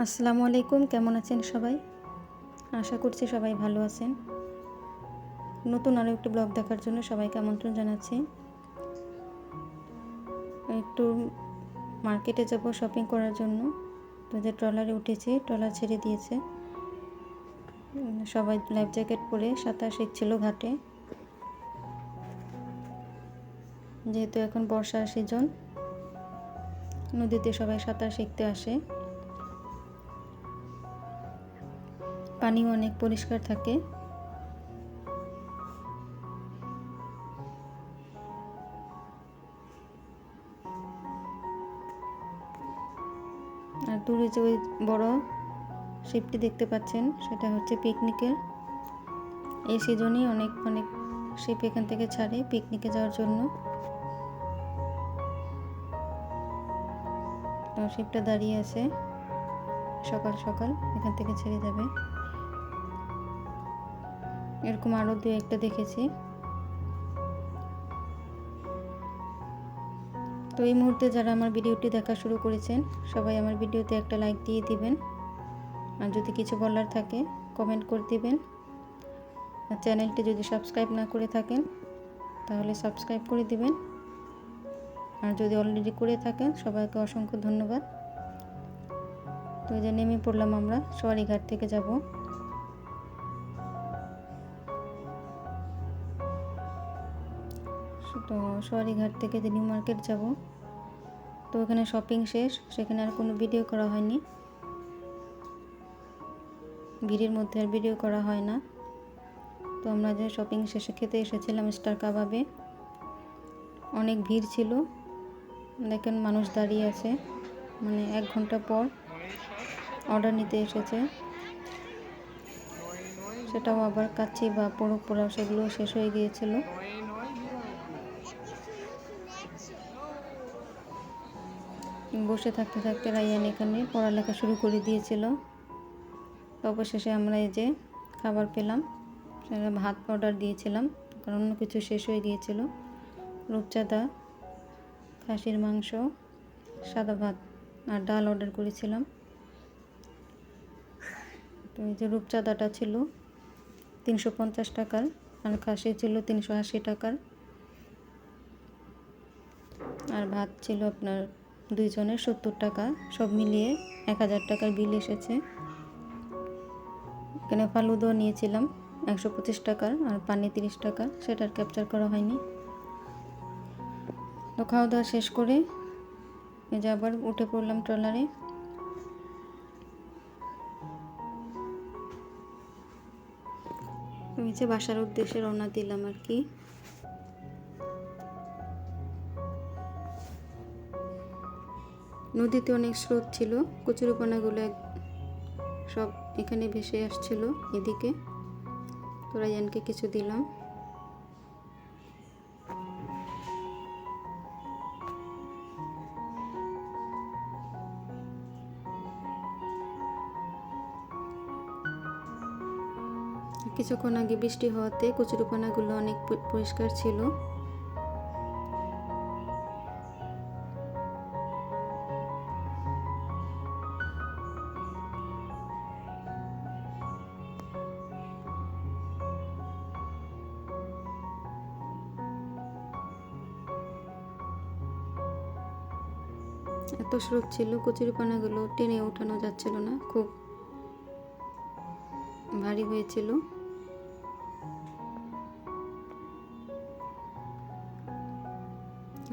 আসসালামু আলাইকুম, কেমন আছেন সবাই? আশা করছি সবাই ভালো আছেন। নতুন আরও একটি ব্লগ দেখার জন্য সবাইকে আমন্ত্রণ জানাচ্ছি। একটু মার্কেটে যাব শপিং করার জন্য। তো যে ট্রলারে উঠেছি, ট্রলার ছেড়ে দিয়েছে। সবাই লাইফ জ্যাকেট পরে সাঁতার শিখছিল ঘাটে। যেহেতু এখন বর্ষার সিজন নদীতে সবাই সাঁতার শিখতে আসে। পানিও অনেক পরিষ্কার থাকে। আর দূরে যে ওই বড় শিপটি দেখতে পাচ্ছেন, সেটা হচ্ছে পিকনিকের এই সিজনই অনেক অনেক শিপ এখান থেকে ছাড়ে পিকনিকে যাওয়ার জন্য। শিপটা দাঁড়িয়ে আছে। সকাল সকাল এখান থেকে ছেড়ে যাবে। এরকম আরও দু একটা দেখেছি। তো এই মুহূর্তে যারা আমার ভিডিওটি দেখা শুরু করেছেন, সবাই আমার ভিডিওতে একটা লাইক দিয়ে দিবেন। আর যদি কিছু বলার থাকে কমেন্ট করে দিবেন। আর চ্যানেলটি যদি সাবস্ক্রাইব না করে থাকেন, তাহলে সাবস্ক্রাইব করে দিবেন। আর যদি অলরেডি করে থাকেন, সবাইকে অসংখ্য ধন্যবাদ। তো যে নেমে পড়লাম আমরা, সোয়ারিঘাট থেকে যাব। তো সোয়ারিঘাট থেকে যে নিউ মার্কেট যাব, তো ওখানে শপিং শেষ, সেখানে আর কোনো ভিডিও করা হয়নি। ভিড়ের মধ্যে আর ভিডিও করা হয় না। তো আমরা যে শপিং শেষে খেতে এসেছিলাম স্টার কাবাবে অনেক ভিড় ছিল। দেখেন মানুষ দাঁড়িয়ে আছে মানে এক ঘণ্টা পর অর্ডার নিতে এসেছে। সেটাও আবার কাচ্চি বা পোড়ো পোড়াও, সেগুলো শেষ হয়ে গিয়েছিল। বসে থাকতে থাকতে রাইয়ান এখানে পড়ালেখা শুরু করে দিয়েছিল। অবশেষে আমরা এই যে খাবার পেলাম ভাত অর্ডার দিয়েছিলাম, কারণ অন্য কিছু শেষ হয়ে গিয়েছিল। রূপচাঁদা, খাসির মাংস, সাদা ভাত আর ডাল অর্ডার করেছিলাম। তো এই যে রূপচাঁদাটা ছিল তিনশো পঞ্চাশ টাকার আর খাসি ছিল তিনশো আশি টাকার। আর ভাত ছিল আপনার দুইজনের সত্তর টাকা সব মিলিয়ে এক হাজার টাকার বিল এসেছে। এখানে ফালুদাও নিয়েছিলাম, একশো পঁচিশ টাকার আর পানি তিরিশ টাকা, সেটার ক্যাপচার করা হয়নি। তো খাওয়া দাওয়া শেষ করে এই যে আবার উঠে পড়লাম ট্রলারে। আমি যে বাসার উদ্দেশ্যে রওনা দিলাম আর কি। নদীতে অনেক স্রোত ছিল, কচুরিপানাগুলো সব এখানে ভেসে আসছিল এদিকে। তো রায়ানকে কিছু দিলাম। কিছুক্ষণ আগে বৃষ্টি হওয়াতে কচুরিপানাগুলো অনেক পরিষ্কার ছিল। স্রোত ছিল, কচুরিপানাগুলো টেনে ওঠানো যাচ্ছিল না, খুব ভারী হয়েছিল।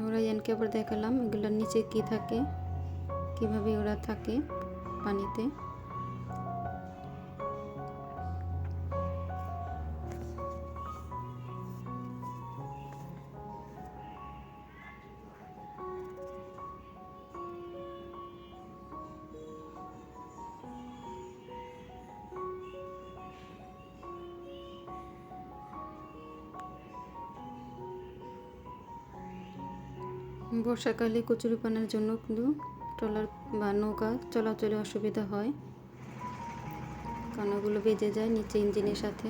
ওরা ইয়ানকে আবার দেখালাম এগুলোর নিচে কি থাকে, কীভাবে ওরা থাকে পানিতে। বর্ষাকালে কচুরিপানার জন্য কিন্তু ট্রলার বা নৌকা চলাচলে অসুবিধা হয়। কানাগুলো বেজে যায় নিচে ইঞ্জিনের সাথে।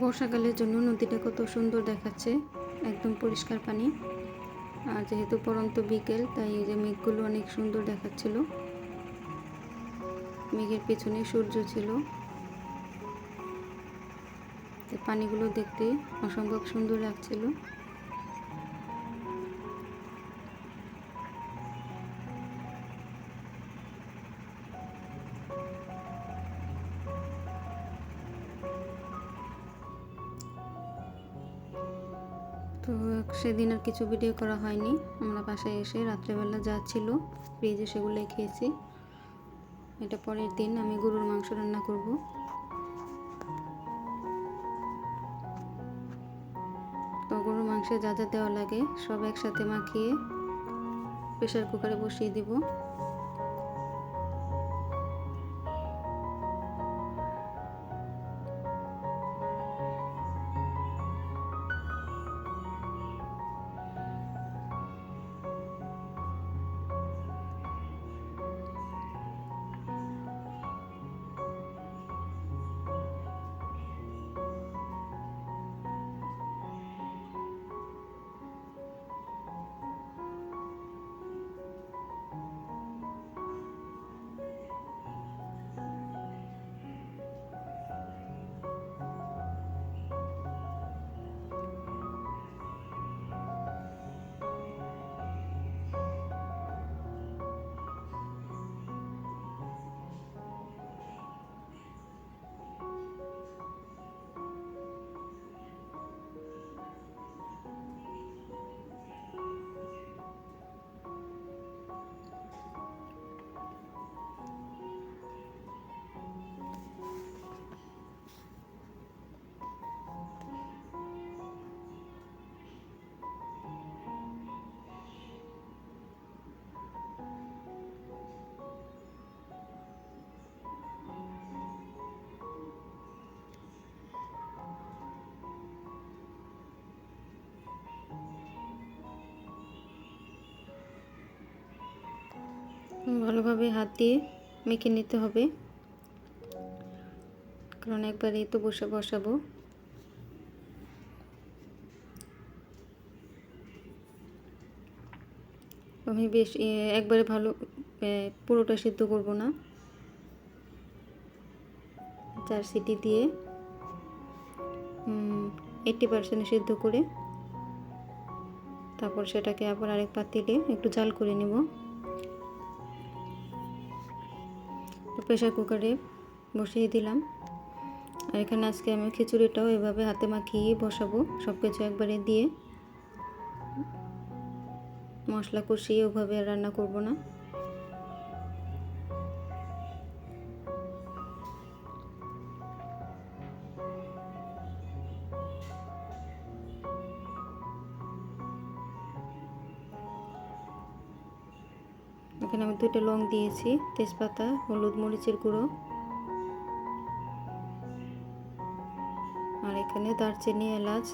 বর্ষাকালের জন্য নদীটা কত সুন্দর দেখাচ্ছে। একদম পরিষ্কার পানি। আর যেহেতু পরন্ত বিকেল, তাই যে মেঘগুলো অনেক সুন্দর দেখাচ্ছিল। মেঘের পেছনে সূর্য ছিল। পানিগুলো দেখতে অসম্ভব সুন্দর লাগছিল। সেদিন আর কিছু ভিডিও করা হয়নি। আমরা বাসায় এসে রাত্রেবেলা যা ছিল ফ্রিজে সেগুলোই খেয়েছি। এটা পরের দিন আমি গরুর মাংস রান্না করব। তো গরুর মাংসে যা যা দেওয়া লাগে সব একসাথে মাখিয়ে প্রেশার কুকারে বসিয়ে দিব। ভালোভাবে হাত দিয়ে মেখে নিতে হবে। কারণ একবারে তো বসে বসাবো। আমি বেশ একবারে ভালো পুরোটা সিদ্ধ করব না। চার সিটি দিয়ে এইটটি পার্সেন্ট সিদ্ধ করে, তারপর সেটাকে আবার আরেক পাতিলে একটু জাল করে নেব। প্রেশার কুকারে বসিয়ে দিলাম। আর এখানে আজকে আমি খিচুড়িটাও এভাবে হাতে মাখিয়ে বসাবো সব কিছু একবারে দিয়ে। মশলা কষিয়ে ওভাবে রান্না করব না। এখানে আমি দুইটা লং দিয়েছি, তেজপাতা, হলুদ মরিচের গুঁড়ো। আর এখানে দারচিনি, এলাচ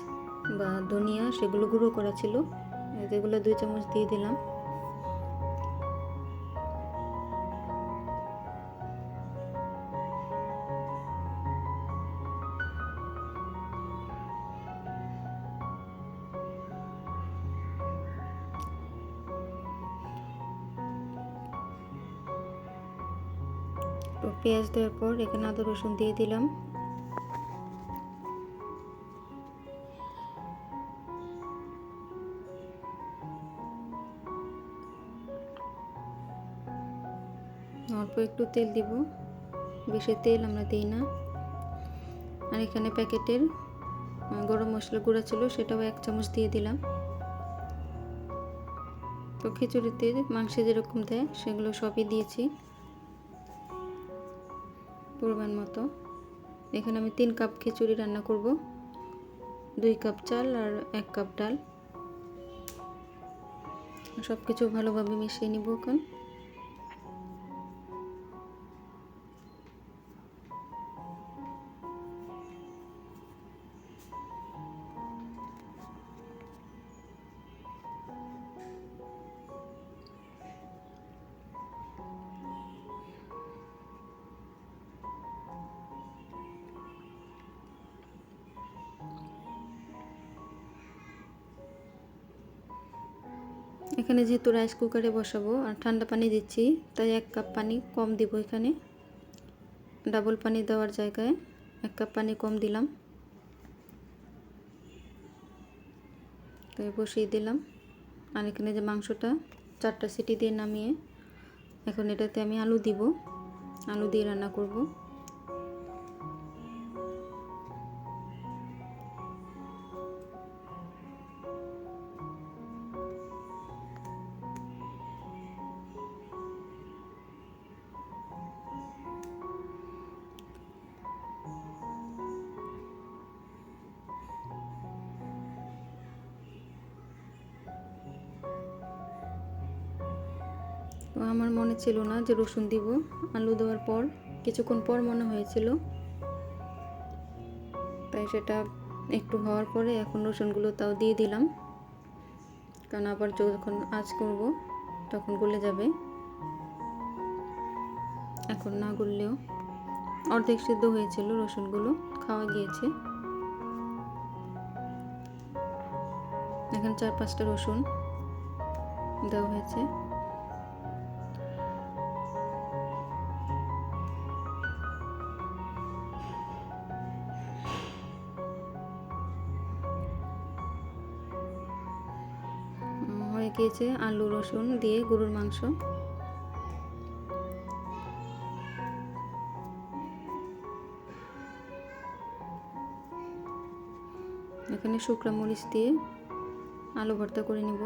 বা ধনিয়া, সেগুলো গুঁড়ো করা ছিল। যেগুলো দুই চামচ দিয়ে দিলাম। পেঁয়াজ দেওয়ার পর এখানে আদা রসুন দিয়ে দিলাম। অল্প একটু তেল দিব। বেশি তেল আমরা দিই না। আর এখানে প্যাকেটের গরম মশলা গুঁড়া ছিল, সেটাও এক চামচ দিয়ে দিলাম। তো খিচুড়িতে মাংসে যেরকম দেয়, সেগুলো সবই দিয়েছি। পরিমাণ মতো। এখানে আমি তিন কাপ খিচুড়ি রান্না করব। দুই কাপ চাল আর এক কাপ ডাল। সব কিছু ভালোভাবে মিশিয়ে নিব এখন। এখানে যেহেতু রাইস কুকারে বসাবো আর ঠান্ডা পানি দিচ্ছি, তাই এক কাপ পানি কম দিব এখানে। ডাবল পানি দেওয়ার জায়গায় এক কাপ পানি কম দিলাম। তাই বসিয়ে দিলাম। আর এখানে যে মাংসটা, চারটা সিটি দিয়ে নামিয়ে এখন এটাতে আমি আলু দিব। আলু দিয়ে রান্না করব। তো আমার মনে ছিল না যে রসুন দিব। আলু দেওয়ার পর, কিছুক্ষণ পর মনে হয়েছিল। তাই সেটা একটু হওয়ার পরে এখন রসুনগুলো তাও দিয়ে দিলাম। কারণ আবার যখন আজ করব, তখন গলে যাবে। এখন না গললেও অর্ধেক সিদ্ধ হয়েছিল রসুনগুলো, খাওয়া গিয়েছে। এখন চার পাঁচটা রসুন দেওয়া হয়েছে। গিয়েছে আলু, রসুন দিয়ে গরুর মাংস। এখানে শুকনো মরিচ দিয়ে আলু ভর্তা করে নিব।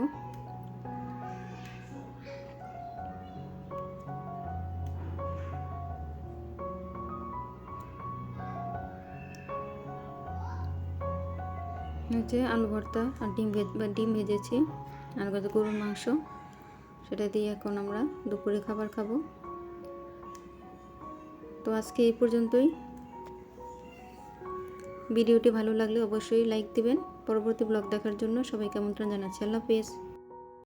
হচ্ছে আলু ভর্তা আর ডিম ডিম ভেজেছি। আর গরুর মাংস, সেটা দিয়ে এখন আমরা দুপুরে খাবার খাব। তো আজকে এই পর্যন্তই। ভিডিওটি ভালো লাগলে অবশ্যই লাইক দিবেন। পরবর্তী ব্লগ দেখার জন্য সবাইকে আমন্ত্রণ জানাচ্ছি। আল্লাহ হাফেজ।